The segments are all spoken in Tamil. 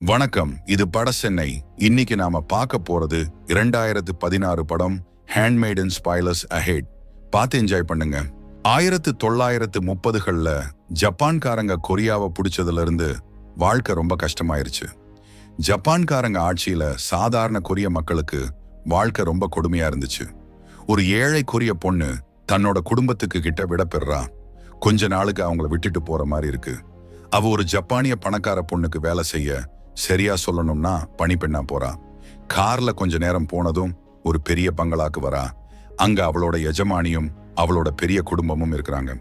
வணக்கம். இது பட சென்னை. இன்னைக்கு நாம பார்க்க போறது இரண்டாயிரத்து பதினாறு படம் ஹேண்ட்மேடன் ஸ்பாய்லர்ஸ் அஹெட் பார்த்து என்ஜாய் பண்ணுங்க. ஆயிரத்து தொள்ளாயிரத்து முப்பதுகளில் ஜப்பான்காரங்க கொரியாவை பிடிச்சதுல இருந்து வாழ்க்கை ரொம்ப கஷ்டமாயிருச்சு. ஜப்பான்காரங்க ஆட்சியில சாதாரண கொரிய மக்களுக்கு வாழ்க்கை ரொம்ப கொடுமையா இருந்துச்சு ஒரு ஏழை கொரிய பொண்ணு தன்னோட குடும்பத்துக்கு கிட்ட பெறா கொஞ்ச நாளுக்கு அவங்கள விட்டுட்டு போற மாதிரி இருக்கு. அவ ஒரு ஜப்பானிய பணக்கார பொண்ணுக்கு வேலை செய்ய சரியா சொல்லணும்னா பணிப்பெண்ணா போறா. கார்ல கொஞ்ச நேரம் போனதும் ஒரு பெரிய பங்களாக்கு வரா. அங்க அவளோட எஜமானியும் அவளோட பெரிய குடும்பமும் இருக்கிறாங்க.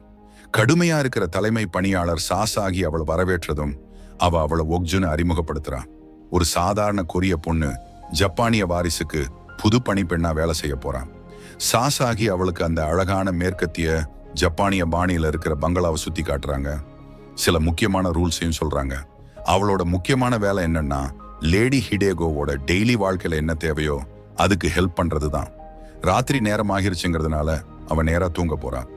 கடுமையா இருக்கிற தலைமை பணியாளர் சாசாகி அவளை வரவேற்றதும் அவ அவளை ஒக்ஜுன்னு அறிமுகப்படுத்துறா. ஒரு சாதாரண கொரிய பொண்ணு ஜப்பானிய வாரிசுக்கு புது பணிப்பெண்ணா வேலை செய்ய போறா. சாசாகி அவளுக்கு அந்த அழகான மேற்கத்திய ஜப்பானிய பாணியில இருக்கிற பங்களாவை சுத்தி காட்டுறாங்க. சில முக்கியமான ரூல்ஸையும் சொல்றாங்க. அவளோட முக்கியமான வேலை என்னன்னா லேடி ஹிடேகோவோட டெய்லி வாழ்க்கையில் என்ன தேவையோ அதுக்கு ஹெல்ப் பண்ணுறது தான் ராத்திரி நேரம் ஆகிருச்சுங்கிறதுனால அவன் நேராக தூங்க போகிறான்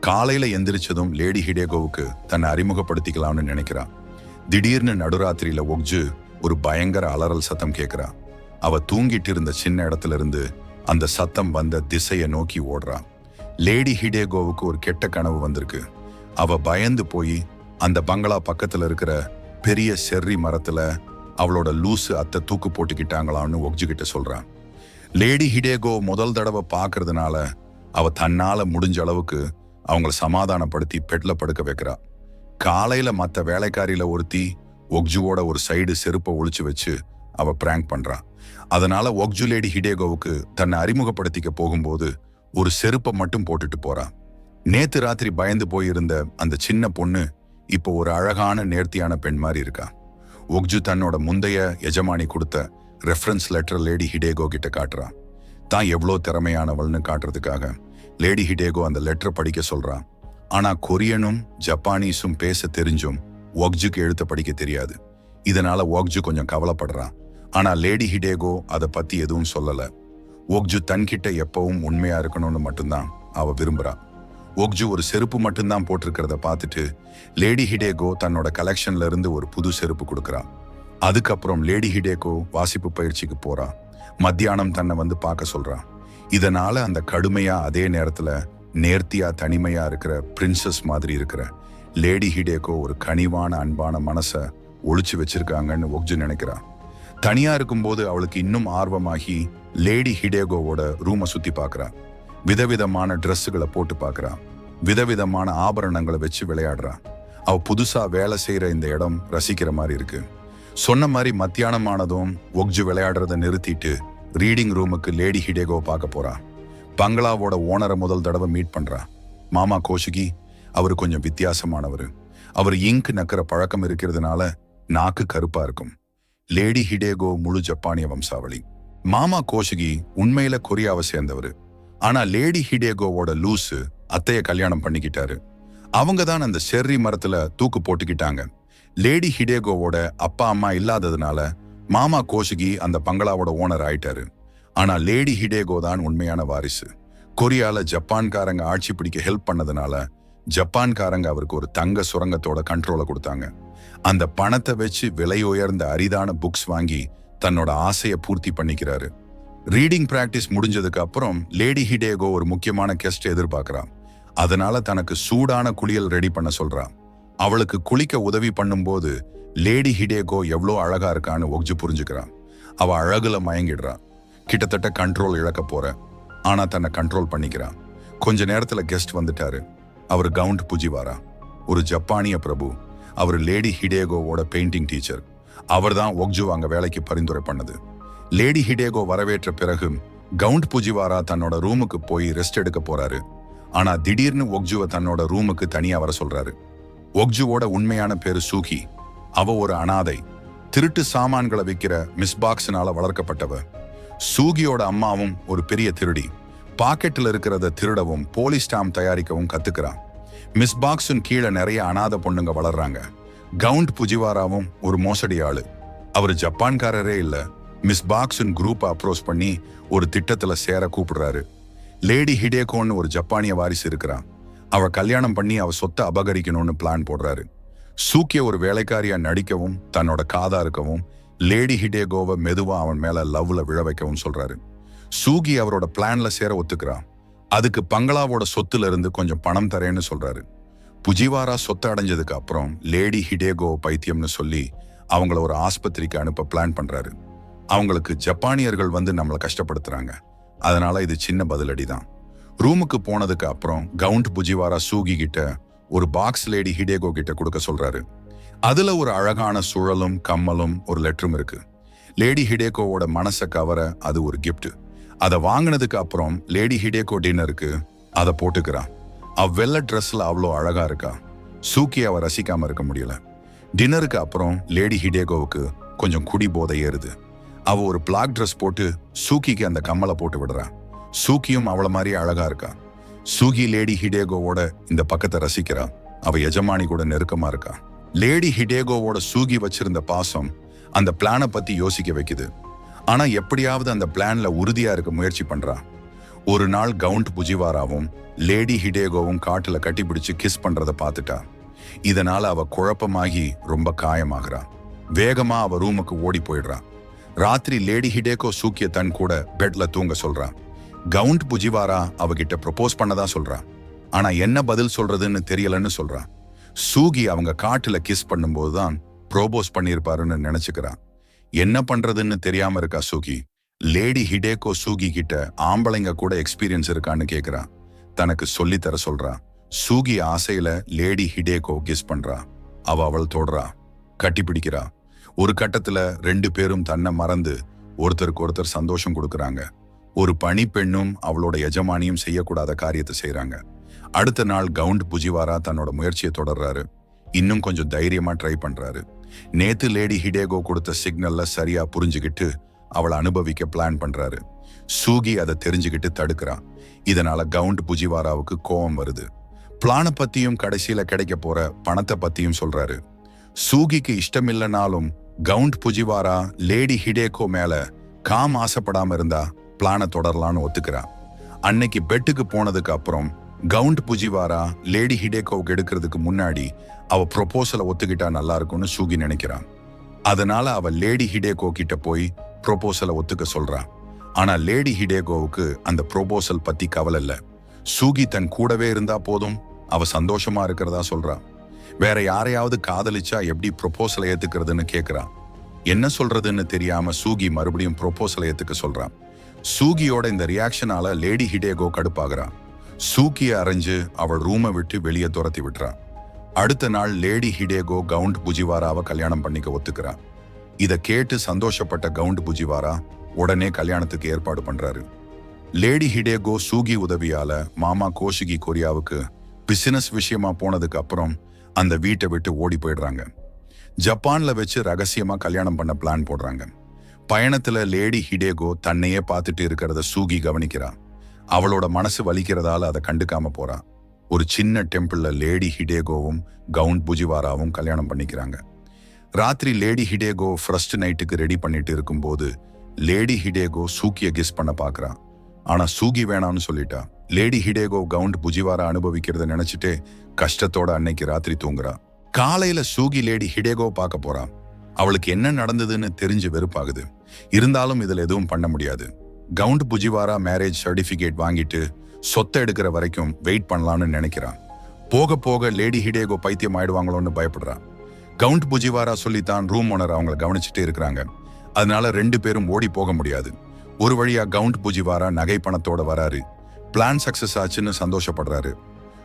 காலையில் எந்திரிச்சதும் லேடி ஹிடேகோவுக்கு தன்னை அறிமுகப்படுத்திக்கலாம்னு நினைக்கிறான் திடீர்னு நடுராத்திரியில் ஒக்ஜு ஒரு பயங்கர அலறல் சத்தம் கேட்குறா அவ தூங்கிட்டு இருந்த சின்ன இடத்துல இருந்து அந்த சத்தம் வந்த திசையை நோக்கி ஓடுறா. லேடி ஹிடேகோவுக்கு ஒரு கெட்ட கனவு வந்திருக்கு. அவ பயந்து போய் அந்த பங்களா பக்கத்துல இருக்கிற பெரிய செர்ரி மரத்தில் அவளோட லூசு அத்தை தூக்கு போட்டுக்கிட்டாங்களான்னு ஒக்ஜிக்கிட்ட சொல்கிறான் லேடி ஹிடேகோ முதல் தடவை பார்க்கறதுனால அவள் தன்னால் முடிஞ்ச அளவுக்கு அவங்கள சமாதானப்படுத்தி பெட்டில் படுக்க வைக்கிறா. காலையில் மற்ற வேலைக்காரியில் ஒருத்தி ஒக்ஜுவோட ஒரு சைடு செருப்பை ஒழிச்சு வச்சு அவள் பிராங்க் பண்ணுறான் அதனால் ஒக்ஜு லேடி ஹிடேகோவுக்கு தன்னை அறிமுகப்படுத்திக்க போகும்போது ஒரு செருப்பை மட்டும் போட்டுட்டு போகிறான் நேத்து ராத்திரி பயந்து போயிருந்த அந்த சின்ன பொண்ணு இப்போ ஒரு அழகான நேர்த்தியான பெண் மாதிரி இருக்கா. ஒக்ஜு தன்னோட முந்தைய எஜமானி கொடுத்த ரெஃபரன்ஸ் லெட்டர் லேடி ஹிடேகோ கிட்ட காட்டுறா. தான் எவ்வளோ திறமையானவள்னு காட்டுறதுக்காக லேடி ஹிடேகோ அந்த லெட்டரை படிக்க சொல்றா. ஆனா கொரியனும் ஜப்பானீஸும் பேச தெரிஞ்சும் ஒக்ஜுக்கு எழுத்த படிக்க தெரியாது. இதனால ஒக்ஜு கொஞ்சம் கவலைப்படுறான் ஆனா லேடி ஹிடேகோ அதை பத்தி எதுவும் சொல்லல. ஒக்ஜு தன்கிட்ட எப்பவும் உண்மையா இருக்கணும்னு மட்டும்தான் அவ விரும்புறா. ஒக்ஜு ஒரு செருப்பு மட்டும்தான் போட்டிருக்கிறத பார்த்துட்டு லேடி ஹிடேகோ தன்னோட கலெக்ஷன்ல இருந்து ஒரு புது செருப்பு கொடுக்கறா. அதுக்கப்புறம் லேடி ஹிடேகோ வாசிப்பு பயிற்சிக்கு போறா. மத்தியானம் தன்னை வந்து பார்க்க சொல்றா. இதனால அந்த கடுமையா அதே நேரத்துல நேர்த்தியா தனிமையா இருக்கிற பிரின்சஸ் மாதிரி இருக்கிற லேடி ஹிடேகோ ஒரு கனிவான அன்பான மனசை ஒழிச்சு வச்சிருக்காங்கன்னு ஒக்ஜு நினைக்கிறா. தனியா இருக்கும்போது அவளுக்கு இன்னும் ஆர்வமாகி லேடி ஹிடேகோவோட ரூமை சுத்தி பார்க்கறா. விதவிதமான ட்ரெஸ்ஸுகளை போட்டு பார்க்குறான். விதவிதமான ஆபரணங்களை வச்சு விளையாடுறா அவள் புதுசாக வேலை செய்கிற இந்த இடம் ரசிக்கிற மாதிரி இருக்கு. சொன்ன மாதிரி மத்தியானம் ஆனதும் ஒக்ஜு விளையாடுறத நிறுத்திட்டு ரீடிங் ரூமுக்கு லேடி ஹிடேகோ பார்க்க போறா பங்களாவோட ஓனரை முதல் தடவை மீட் பண்ணுறா மாமா கோஷிகி அவர் கொஞ்சம் வித்தியாசமானவர். அவர் இங்க் நக்கிற பழக்கம் இருக்கிறதுனால நாக்கு கருப்பா இருக்கும். லேடி ஹிடேகோ முழு ஜப்பானிய வம்சாவளி. மாமா கோஷிகி உண்மையில கொரியாவை சேர்ந்தவர். ஆனா லேடி ஹிடேகோவோட லூசு அத்தைய கல்யாணம் பண்ணிக்கிட்டாரு. அவங்க தான் அந்த செர்ரி மரத்துல தூக்கு போட்டுக்கிட்டாங்க. லேடி ஹிடேகோவோட அப்பா அம்மா இல்லாததுனால மாமா கோஷிகி அந்த பங்களாவோட ஓனர் ஆயிட்டாரு. ஆனா லேடி ஹிடேகோ தான் உண்மையான வாரிசு. கொரியால ஜப்பான்காரங்க ஆட்சி பிடிக்க ஹெல்ப் பண்ணதுனால ஜப்பான்காரங்க அவருக்கு ஒரு தங்க சுரங்கத்தோட கண்ட்ரோலை கொடுத்தாங்க. அந்த பணத்தை வச்சு விலை உயர்ந்த அரிதான புக்ஸ் வாங்கி தன்னோட ஆசையை பூர்த்தி பண்ணிக்கிறாரு. ரீடிங் பிராக்டிஸ் முடிஞ்சதுக்கு அப்புறம் லேடி ஹிடேகோ ஒரு முக்கியமான கெஸ்ட் எதிர்பார்க்கறா அதனால தனக்கு சூடான குளியல் ரெடி பண்ண சொல்றான். அவளுக்கு குளிக்க உதவி பண்ணும்போது லேடி ஹிடேகோ எவ்வளோ அழகா இருக்கான்னு ஒக்ஜு புரிஞ்சுக்கிறான். அவ அழகுல மயங்கிடுறா கிட்டத்தட்ட கண்ட்ரோல் இழக்க போற. ஆனா தன்னை கண்ட்ரோல் பண்ணிக்கிறான். கொஞ்ச நேரத்துல கெஸ்ட் வந்துட்டாரு. அவர் கவுண்ட் புஜிவாரா? ஒரு ஜப்பானிய பிரபு. அவர் லேடி ஹிடேகோவோட பெயிண்டிங் டீச்சர் அவர் தான் ஒக்ஜு அங்க வேலைக்கு பரிந்துரை பண்ணது. லேடி ஹிடேகோ வரவேற்ற பிறகு கவுண்ட் புஜிவாரா தன்னோட ரூமுக்கு போய் ரெஸ்ட் எடுக்க போறாரு. ஆனா திடீர்னு ஒக்ஜுவை தன்னோட ரூமுக்கு தனியா வர சொல்றாரு. ஒக்ஜுவோட உண்மையான பேரு சூகி. அவ ஒரு அனாதை. திருட்டு சாமான்களை விற்கிற மிஸ் பாக்ஸ்னால வளர்க்கப்பட்டவ. சூகியோட அம்மாவும் ஒரு பெரிய திருடி. பாக்கெட்டில் இருக்கிறத திருடவும் போலீஸ் ஸ்டாம்ப் தயாரிக்கவும் கத்துக்கிறான். மிஸ் பாக்ஸுன் கீழே நிறைய அனாதை பொண்ணுங்க வளர்றாங்க. கவுண்ட் புஜிவாராவும் ஒரு மோசடி ஆளு அவர் ஜப்பான்காரரே இல்லை. மிஸ் பாக்ஸின் குரூப் அப்ரோச் பண்ணி ஒரு திட்டத்தில் சேர கூப்பிடுறாரு. லேடி ஹிடேகோன்னு ஒரு ஜப்பானிய வாரிசு இருக்கிறான். அவ கல்யாணம் பண்ணி அவ சொத்தை அபகரிக்கணும்னு பிளான் போடுறாரு. சூக்கிய ஒரு வேலைக்காரியா நடிக்கவும் தன்னோட காதா இருக்கவும் லேடி ஹிடேகோவை மெதுவா அவன் மேல லவ்ல விழ வைக்கவும் சொல்றாரு. சூகி அவரோட பிளான்ல சேர ஒத்துக்கிறான். அதுக்கு பங்களாவோட சொத்துல இருந்து கொஞ்சம் பணம் தரேன்னு சொல்றாரு. புஜிவாரா சொத்தை அடைஞ்சதுக்கு அப்புறம் லேடி ஹிடேகோ பைத்தியம்னு சொல்லி அவங்கள ஒரு ஆஸ்பத்திரிக்கு அனுப்ப பிளான் பண்றாரு. அவங்களுக்கு ஜப்பானியர்கள் வந்து நம்மளை கஷ்டப்படுத்துறாங்க. அதனால இது சின்ன பதிலடி தான் ரூமுக்கு போனதுக்கு அப்புறம் கவுண்ட் புஜிவாரா சூகி கிட்ட ஒரு பாக்ஸ் லேடி ஹிடேகோ கிட்ட கொடுக்க சொல்றாரு. அதுல ஒரு அழகான சுழலும் கம்மலும் ஒரு லெட்டரும் இருக்கு. லேடி ஹிடேகோவோட மனசை கவர அது ஒரு கிஃப்ட் அதை வாங்கினதுக்கு அப்புறம் லேடி ஹிடேகோ டின்னருக்கு அதை போட்டுக்கிறான். அவ வெள்ளை ட்ரெஸ்ல அவ்வளோ அழகா இருக்கா. சூக்கி அவ ரசிக்காம இருக்க முடியல. டின்னருக்கு அப்புறம் லேடி ஹிடேகோவுக்கு கொஞ்சம் குடி போதை ஏறுது. அவ ஒரு பிளாக் ட்ரெஸ் போட்டு சூக்கிக்கு அந்த கம்மலை போட்டு விடுறா. சூக்கியும் அவளை மாதிரி அழகா இருக்கா. சூகி லேடி ஹிடேகோவோட இந்த பக்கத்தை ரசிக்கிறா. அவ எஜமானி கூட நெருக்கமா இருக்கா. லேடி ஹிடேகோவோட சூகி வச்சிருந்த பாசம் அந்த பிளானை பத்தி யோசிக்க வைக்குது. ஆனா எப்படியாவது அந்த பிளான்ல உறுதியா இருக்க முயற்சி பண்றா. ஒரு நாள் கவுண்ட் புஜிவாராவும் லேடி ஹிடேகோவும் காட்டுல கட்டிப்பிடிச்சு கிஸ் பண்றத பார்த்துட்டா. இதனால அவ குழப்பமாகி ரொம்ப காயமாகறா. வேகமா அவ ரூமுக்கு ஓடி போயிடுறா. ராத்திரி லேடி ஹிடேகோ சூக்கிய தன் கூட பெட்ல தூங்க சொல்றா கவுண்ட் புஜிவாரா அவகிட்ட ப்ரொபோஸ் பண்ணதா சொல்றா ஆனா என்ன பதில் சொல்றதுன்னு தெரியலன்னு சொல்றா சூகி அவங்க காட்டுல கிஸ் பண்ணும்போது தான் ப்ரோபோஸ் பண்ணியிருப்பாருன்னு நினைச்சுக்கிறான். என்ன பண்றதுன்னு தெரியாம இருக்கா சூகி? லேடி ஹிடேகோ சூகி கிட்ட ஆம்பளைங்க கூட எக்ஸ்பீரியன்ஸ் இருக்கான்னு கேக்குறான். தனக்கு சொல்லித்தர சொல்றா சூகி ஆசையில லேடி ஹிடேகோ கிஸ் பண்றா. அவ அவள் தொடுறா. கட்டிப்பிடிக்கிறா ஒரு கட்டத்துல ரெண்டு பேரும் தன்னை மறந்து ஒருத்தருக்கு ஒருத்தர் சந்தோஷம் கொடுக்குறாங்க. ஒரு பணிப்பெண்ணும் அவளோட எஜமானியும் செய்யக்கூடாத காரியத்தை செய்யறாங்க அடுத்த நாள் கவுண்ட் புஜிவாரா தன்னோட முயற்சியை தொடர்றாரு. இன்னும் கொஞ்சம் தைரியமா ட்ரை பண்றாரு. நேத்து லேடி ஹிடேகோ கொடுத்த சிக்னல்ல சரியா புரிஞ்சுக்கிட்டு அவளை அனுபவிக்க பிளான் பண்றாரு. சூகி அதை தெரிஞ்சுக்கிட்டு தடுக்கிறான். இதனால கவுண்ட் புஜிவாராவுக்கு கோபம் வருது. பிளானை பத்தியும் கடைசியில கிடைக்க போற பணத்தை பத்தியும் சொல்றாரு. சூகிக்கு இஷ்டமில்லைனாலும் கவுண்ட் புஜிவாரா லேடி ஹிடேகோ மேல காம் ஆசைப்படாம இருந்தா பிளானை தொடரலான்னு ஒத்துக்கிறா. அன்னைக்கு பெட்டுக்கு போனதுக்கு அப்புறம் கவுண்ட் புஜிவாரா லேடி ஹிடேகோவுக்கு எடுக்கிறதுக்கு முன்னாடி அவ ப்ரொபோசலை ஒத்துக்கிட்டா நல்லா இருக்கும்னு சூகி நினைக்கிறான். அதனால அவ லேடி ஹிடேகோ கிட்ட போய் ப்ரொபோசலை ஒத்துக்க சொல்றான் ஆனா லேடி ஹிடேகோவுக்கு அந்த ப்ரொபோசல் பத்தி கவலை இல்லை. சூகி தன் கூடவே இருந்தா போதும். அவ சந்தோஷமா இருக்கிறதா சொல்றான் வேற யாரையாவது காதலிச்சா எப்படி ப்ரொபோசலை ஏத்துக்கிறதுன்னு கேட்குறான் என்ன சொல்றதுன்னு தெரியாம சூகி மறுபடியும் ப்ரொபோசலை ஏத்துக்க சொல்றான். சூகியோட இந்த ரியாக்ஷனால லேடி ஹிடேகோ கடுப்பாகிறான். சூகிய அரைஞ்சு அவள் ரூமை விட்டு வெளியே துரத்தி விட்டுறான். அடுத்த நாள் லேடி ஹிடேகோ கவுண்ட் புஜிவாராவை கல்யாணம் பண்ணிக்க ஒத்துக்கிறா இத கேட்டு சந்தோஷப்பட்ட கவுண்ட் புஜிவாரா உடனே கல்யாணத்துக்கு ஏற்பாடு பண்றாரு. லேடி ஹிடேகோ சூகி உதவியால மாமா கோஷிகி கொரியாவுக்கு பிசினஸ் விஷயமா போனதுக்கு அப்புறம் அந்த வீட்டை விட்டு ஓடி போயிடுறாங்க. ஜப்பானில் வச்சு ரகசியமாக கல்யாணம் பண்ண பிளான் போடுறாங்க. பயணத்தில் லேடி ஹிடேகோ தன்னையே பார்த்துட்டு இருக்கிறத சூகி கவனிக்கிறா. அவளோட மனசு வலிக்கிறதால அதை கண்டுக்காம போறா. ஒரு சின்ன டெம்பிளில் லேடி ஹிடேகோவும் கவுண்ட் புஜிவாராவும் கல்யாணம் பண்ணிக்கிறாங்க. ராத்திரி லேடி ஹிடேகோ ஃபர்ஸ்ட் நைட்டுக்கு ரெடி பண்ணிட்டு இருக்கும்போது லேடி ஹிடேகோ சூக்கியை கிஸ் பண்ண பார்க்குறான் ஆனால் சூகி வேணாம்னு சொல்லிட்டா. லேடி ஹிடேகோ கவுண்ட் புஜிவாரா அனுபவிக்கிறத நினைச்சிட்டு கஷ்டத்தோட அன்னைக்கு ராத்திரி தூங்குறா. காலையில சூகி லேடி ஹிடேகோ பார்க்க போறான் அவளுக்கு என்ன நடந்ததுன்னு தெரிஞ்சு வெறுப்பாகுது. இருந்தாலும் இதுல எதுவும் பண்ண முடியாது. கவுண்ட் புஜிவாரா மேரேஜ் சர்டிபிகேட் வாங்கிட்டு சொத்தை எடுக்கிற வரைக்கும் வெயிட் பண்ணலாம்னு நினைக்கிறான் போக போக லேடி ஹிடேகோ பைத்தியம் ஆயிடுவாங்களோன்னு பயப்படுறான் கவுண்ட் புஜிவாரா சொல்லித்தான் ரூம் ஓனர் அவங்கள கவனிச்சுட்டே இருக்கிறாங்க. அதனால ரெண்டு பேரும் ஓடி போக முடியாது. ஒரு வழியா கவுண்ட் புஜிவாரா நகை பணத்தோட வராரு. பிளான் சக்சஸ் ஆச்சுன்னு சந்தோஷப்படுறாரு.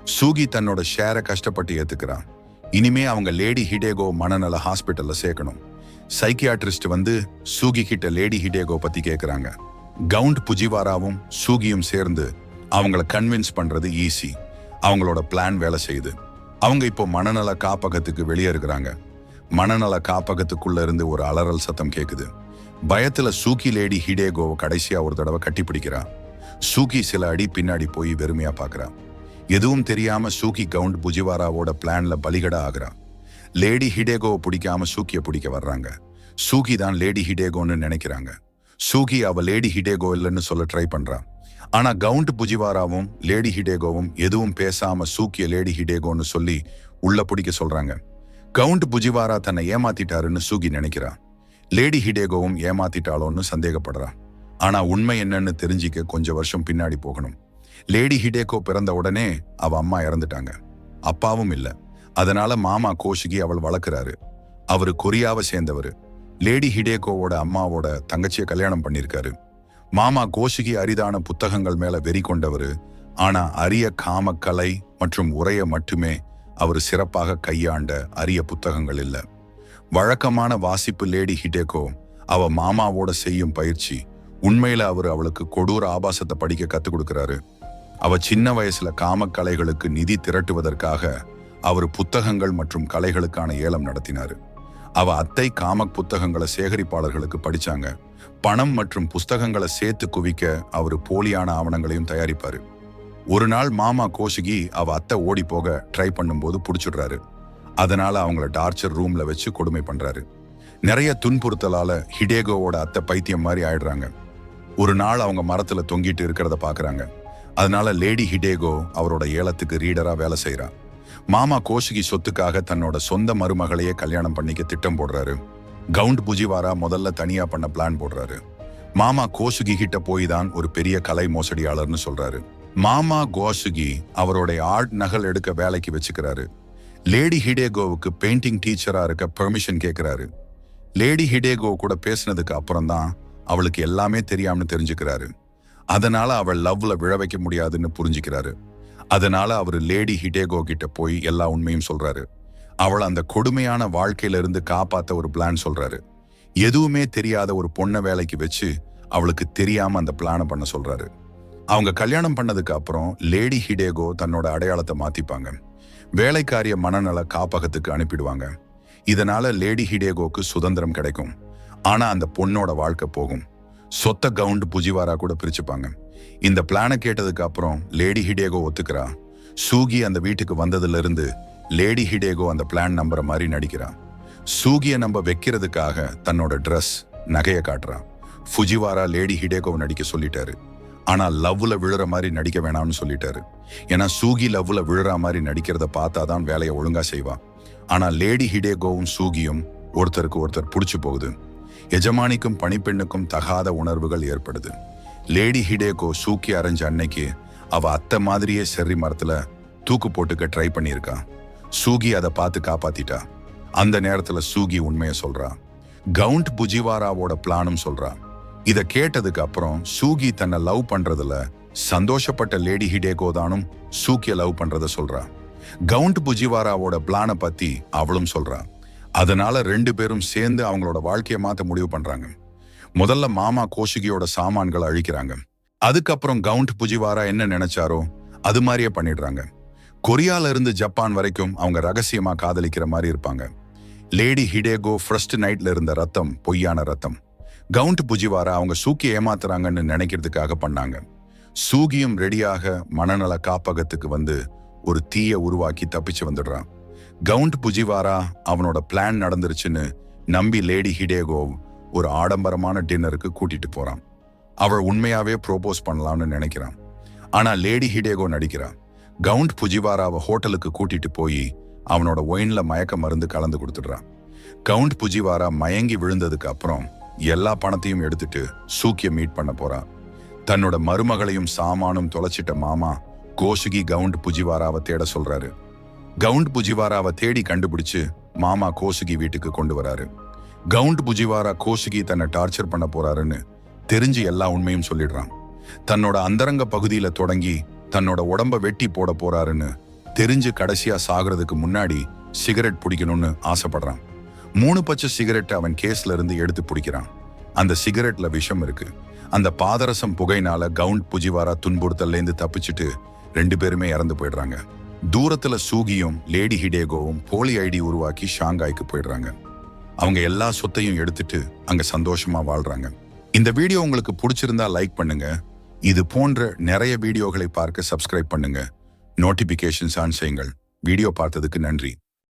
சூகி தன்னோட ஷேரை கஷ்டப்பட்டு ஏத்துக்கிறான். இனிமே அவங்க லேடி ஹிடேகோ மனநல ஹாஸ்பிட்டல்ல சேர்க்கணும். சைக்கியாட்ரிஸ்ட் வந்து சூகி கிட்ட லேடி ஹிடேகோ பத்தி கேட்கிறாங்க கவுண்ட் புஜிவாராவும் சூகியும் சேர்ந்து அவங்கள கன்வின்ஸ் பண்றது ஈஸி அவங்களோட பிளான் வேலை செய்யுது. அவங்க இப்போ மனநல காப்பகத்துக்கு வெளியே இருக்கிறாங்க. மனநல காப்பகத்துக்குள்ள இருந்து ஒரு அலறல் சத்தம் கேட்குது பயத்துல சூக்கி லேடி ஹிடேகோவை கடைசியா ஒரு தடவை கட்டி சூகி சில அடி பின்னாடி போய் வெறுமையா பார்க்குறான் எதுவும் தெரியாம சூகி கவுண்ட் புஜிவாராவோட பிளான்ல பலிகடா ஆகுறான். லேடி ஹிடேகோவை பிடிக்காம சூக்கிய பிடிக்க வர்றாங்க. சூகி தான் லேடி ஹிடேகோன்னு நினைக்கிறாங்க. சூகி அவ லேடி ஹிடேகோ இல்லைன்னு சொல்ல ட்ரை பண்றான். ஆனா கவுண்ட் புஜிவாராவும் லேடி ஹிடேகோவும் எதுவும் பேசாம சூக்கிய லேடி ஹிடேகோன்னு சொல்லி உள்ள பிடிக்க சொல்றாங்க. கவுண்ட் புஜிவாரா தன்னை ஏமாத்திட்டாருன்னு சூகி நினைக்கிறான். லேடி ஹிடேகோவும் ஏமாத்திட்டாளோன்னு சந்தேகப்படுறான். ஆனா உண்மை என்னன்னு தெரிஞ்சிக்க கொஞ்சம் வருஷம் பின்னாடி போகணும். லேடி ஹிடேகோ பிறந்த உடனே அவ அம்மா இறந்துட்டாங்க. அப்பாவும் இல்லை. அதனால மாமா கோஷிகி அவள் வளர்க்குறாரு. அவரு கொரியாவை சேர்ந்தவர். லேடி ஹிடேகோவோட அம்மாவோட தங்கச்சியை கல்யாணம் பண்ணியிருக்காரு. மாமா கோஷிகி அரிதான புத்தகங்கள் மேல வெறி கொண்டவர். ஆனா அரிய காமக்கலை மற்றும் உரைய மட்டுமே அவர் சிறப்பாக கையாண்ட அரிய புத்தகங்கள் இல்லை. வழக்கமான வாசிப்பு லேடி ஹிடேகோ. அவ மாமாவோட செய்யும் பயிற்சி உண்மையில அவர் அவளுக்கு கொடூர ஆபாசத்தை படிக்க கத்துக் கொடுக்கிறாரு. அவ சின்ன வயசுல காமக்கலைகளுக்கு நிதி திரட்டுவதற்காக அவர் புத்தகங்கள் மற்றும் கலைகளுக்கான ஏலம் நடத்தினாரு. அவ அத்தை காமக் புத்தகங்களை சேகரிப்பாளர்களுக்கு படிச்சாங்க. பணம் மற்றும் புஸ்தகங்களை சேர்த்து குவிக்க அவர் போலியான ஆவணங்களையும் தயாரிப்பாரு. ஒரு நாள் மாமா கோஷிகி அவ அத்தை ஓடி போக ட்ரை பண்ணும்போது பிடிச்சிடுறாரு. அதனால அவங்கள டார்ச்சர் ரூம்ல வச்சு கொடுமை பண்றாரு. நிறைய துன்புறுத்தலால ஹிடேகோவோட அத்தை பைத்தியம் மாதிரி ஆயிடுறாங்க. ஒரு நாள் அவங்க மரத்தில் தொங்கிட்டு இருக்கிறத பார்க்குறாங்க அதனால லேடி ஹிடேகோ அவரோட ஏலத்துக்கு ரீடராக வேலை செய்றா. மாமா கோஷிகி சொத்துக்காக தன்னோட சொந்த மருமகளையே கல்யாணம் பண்ணிக்க திட்டம் போடுறாரு. கவுண்ட் புஜிவாரா முதல்ல தனியாக பண்ண பிளான் போடுறாரு. மாமா கோசுகி கிட்ட போய் தான் ஒரு பெரிய கலை மோசடியாளர்னு சொல்றாரு. மாமா கோசுகி அவருடைய ஆர்ட் நகல் எடுக்க வேலைக்கு வச்சுக்கிறாரு. லேடி ஹிடேகோவுக்கு பெயிண்டிங் டீச்சரா இருக்க பெர்மிஷன் கேட்கிறாரு லேடி ஹிடேகோ கூட பேசினதுக்கு அப்புறம் தான் அவளுக்கு எல்லாமே தெரியாமனு தெரிஞ்சுக்கிறாரு. அதனால அவள் லவ்ல விழ வைக்க முடியாதுன்னு புரிஞ்சுக்கிறாரு. அதனால அவர் லேடி ஹிடேகோ கிட்ட போய் எல்லா உண்மையும் சொல்றாரு. அவள் அந்த கொடுமையான வாழ்க்கையில இருந்து காப்பாத்த ஒரு பிளான் சொல்றாரு. எதுவுமே தெரியாத ஒரு பொண்ணை வேலைக்கு வச்சு அவளுக்கு தெரியாம அந்த பிளானை பண்ண சொல்றாரு. அவங்க கல்யாணம் பண்ணதுக்கு அப்புறம் லேடி ஹிடேகோ தன்னோட அடையாளத்தை மாத்திப்பாங்க. வேலைக்காரிய மனநல காப்பகத்துக்கு அனுப்பிடுவாங்க. இதனால லேடி ஹிடேகோக்கு சுதந்திரம் கிடைக்கும். ஆனா அந்த பொண்ணோட வாழ்க்கை போகும். சொத்த கவுண்ட் புஜிவாரா கூட பிரிச்சுப்பாங்க. இந்த பிளானை கேட்டதுக்கு அப்புறம் லேடி ஹிடேகோ ஒத்துக்கிறா. சூகி அந்த வீட்டுக்கு வந்ததுல இருந்து லேடி ஹிடேகோ அந்த பிளான் நம்புற மாதிரி நடிக்கிறான் சூகியை நம்ப வைக்கிறதுக்காக தன்னோட ட்ரெஸ் நகையை காட்டுறான் ஃபுஜிவாரா லேடி ஹிடேகோவை நடிக்க சொல்லிட்டாரு. ஆனா லவ்வில் விழுற மாதிரி நடிக்க வேணாம்னு சொல்லிட்டாரு. ஏன்னா சூகி லவ்வில் விழுற மாதிரி நடிக்கிறத பார்த்தாதான் வேலையை ஒழுங்கா செய்வான் ஆனா லேடி ஹிடேகோவும் சூகியும் ஒருத்தருக்கு ஒருத்தர் பிடிச்சி போகுது. எஜமானிக்கும் பணிப்பெண்ணுக்கும் தகாத உணர்வுகள் ஏற்படுது. லேடி ஹிடேகோ சூக்கி அரைஞ்ச அன்னைக்கு அவ அத்தை மாதிரியே செர்ரி மரத்துல தூக்கு போட்டுக்க ட்ரை பண்ணியிருக்கா. சூகி அதை பார்த்து காப்பாத்திட்டா. அந்த நேரத்துல சூகி உண்மையை சொல்றா. கவுண்ட் புஜிவாராவோட பிளானும் சொல்றா. இத கேட்டதுக்கு அப்புறம் சூகி தன்னை லவ் பண்றதுல சந்தோஷப்பட்ட லேடி ஹிடேகோ தானும் சூக்கிய லவ் பண்றத சொல்றா. கவுண்ட் புஜிவாராவோட பிளானை பத்தி அவளும் சொல்றா. அதனால ரெண்டு பேரும் சேர்ந்து அவங்களோட வாழ்க்கையை மாற்ற முடிவு பண்றாங்க. முதல்ல மாமா கோஷிகியோட சாமான்களை அழிக்கிறாங்க. அதுக்கப்புறம் கவுண்ட் புஜிவாரா என்ன நினைச்சாரோ அது மாதிரியே பண்ணிடுறாங்க. கொரியால இருந்து ஜப்பான் வரைக்கும் அவங்க ரகசியமா காதலிக்கிற மாதிரி இருப்பாங்க. லேடி ஹிடேகோ ஃபர்ஸ்ட் நைட்ல இருந்த ரத்தம் பொய்யான ரத்தம். கவுண்ட் புஜிவாரா அவங்க சூக்கி ஏமாத்துறாங்கன்னு நினைக்கிறதுக்காக பண்ணாங்க. சூகியும் ரெடியாக மனநல காப்பகத்துக்கு வந்து ஒரு தீயை உருவாக்கி தப்பிச்சு வந்துடுறான். கவுண்ட் புஜிவாரா அவனோட பிளான் நடந்துருச்சுன்னு நம்பி லேடி ஹிடேகோ ஒரு ஆடம்பரமான டின்னருக்கு கூட்டிட்டு போறான். அவள் உண்மையாவே ப்ரோபோஸ் பண்ணலாம்னு நினைக்கிறான். ஆனா லேடி ஹிடேகோ நடிக்கிறான். கவுண்ட் புஜிவாராவை ஹோட்டலுக்கு கூட்டிட்டு போய் அவனோட ஒயின்ல மயக்க மருந்து கலந்து கொடுத்துடுறான். கவுண்ட் புஜிவாரா மயங்கி விழுந்ததுக்கு அப்புறம் எல்லா பணத்தையும் எடுத்துட்டு சூக்கிய மீட் பண்ண போறான். தன்னோட மருமகளையும் சாமானும் தொலைச்சிட்ட மாமா கோஷுகி கவுண்ட் புஜிவாராவை தேட சொல்றாரு. கவுண்ட் புஜிவாராவை தேடி கண்டுபிடிச்சு மாமா கோசுகி வீட்டுக்கு கொண்டு வராரு. கவுண்ட் புஜிவாரா கோசுகி தன்னை டார்ச்சர் பண்ண போறாருன்னு தெரிஞ்சு எல்லா உண்மையும் சொல்லிடுறான். தன்னோட அந்தரங்க பகுதியில தொடங்கி தன்னோட உடம்ப வெட்டி போட போறாருன்னு தெரிஞ்சு கடைசியா சாகிறதுக்கு முன்னாடி சிகரெட் பிடிக்கணும்னு ஆசைப்படுறான். மூணு பச்சை சிகரெட் அவன் கேஸ்ல இருந்து எடுத்து பிடிக்கிறான். அந்த சிகரெட்ல விஷம் இருக்கு. அந்த பாதரசம் புகைனால கவுண்ட் புஜிவாரா துன்புறுத்தல்லேருந்து தப்பிச்சுட்டு ரெண்டு பேருமே இறந்து போயிடுறாங்க. தூரத்துல சூகியும் லேடி ஹிடேகோவும் போலி ஐடி உருவாக்கி ஷாங்காய்க்கு போயிடுறாங்க. அவங்க எல்லா சொத்தையும் எடுத்துட்டு அங்க சந்தோஷமா வாழ்றாங்க. இந்த வீடியோ உங்களுக்கு பிடிச்சிருந்தா லைக் பண்ணுங்க. இது போன்ற நிறைய வீடியோகளை பார்க்க சப்ஸ்கிரைப் பண்ணுங்க. நோட்டிபிகேஷன்ஸ் ஆன் செய்யுங்கள். வீடியோ பார்த்ததுக்கு நன்றி.